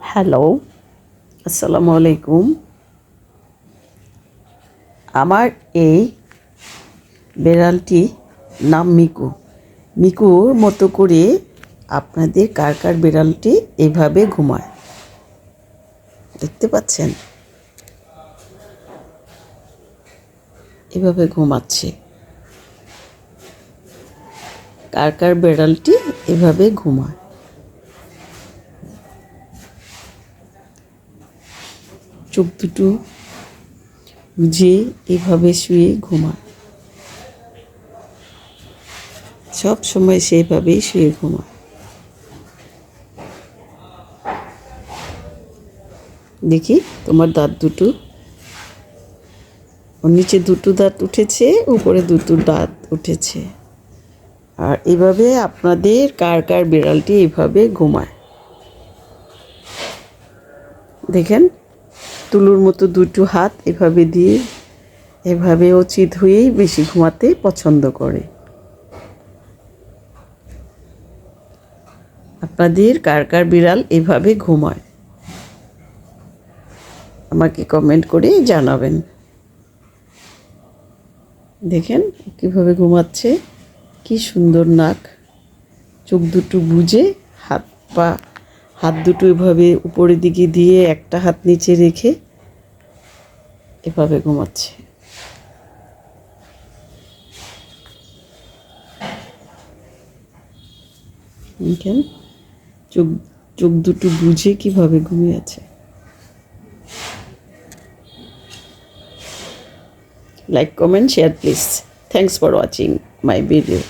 Hello আসসালামু আলাইকুম আমার এই বেড়ালটি নাম মিকু। মিকুর মতো করে আপনাদের কার কার বেড়ালটি এভাবে ঘুমায়? দেখতে পাচ্ছেন? এভাবে ঘুমাচ্ছে। কার কার বেড়ালটি এভাবে ঘুমায়। চোখ দুটো বুঝে এভাবে শুয়ে ঘুমায়। সব সময় সেইভাবেই শুয়ে ঘুমায়। দেখি তোমার দাঁত দুটো। ওর নিচে দুটো দাঁত উঠেছে, উপরে দুটো দাঁত উঠেছে। আর এভাবে আপনাদের কার কার বিড়ালটি এভাবে ঘুমায়? দেখেন, তুলুর মতো দুটো হাত এভাবে দিয়ে এভাবে উচিত হয়েই বেশি ঘুমাতে পছন্দ করে। আপনাদের কার কার বিড়াল এভাবে ঘুমায়? আমাকে কমেন্ট করে জানাবেন। দেখেন, কীভাবে ঘুমাচ্ছে। কি সুন্দর নাক। চোখ দুটো বুঝে হাত পা, হাত দুটো এভাবে উপরের দিকে দিয়ে একটা হাত নিচে রেখে এভাবে ঘুমাচ্ছে। দেখেন চোখ চোখ দুটো বুঝে কীভাবে ঘুমিয়ে আছে? Like comment share please thanks for watching my video.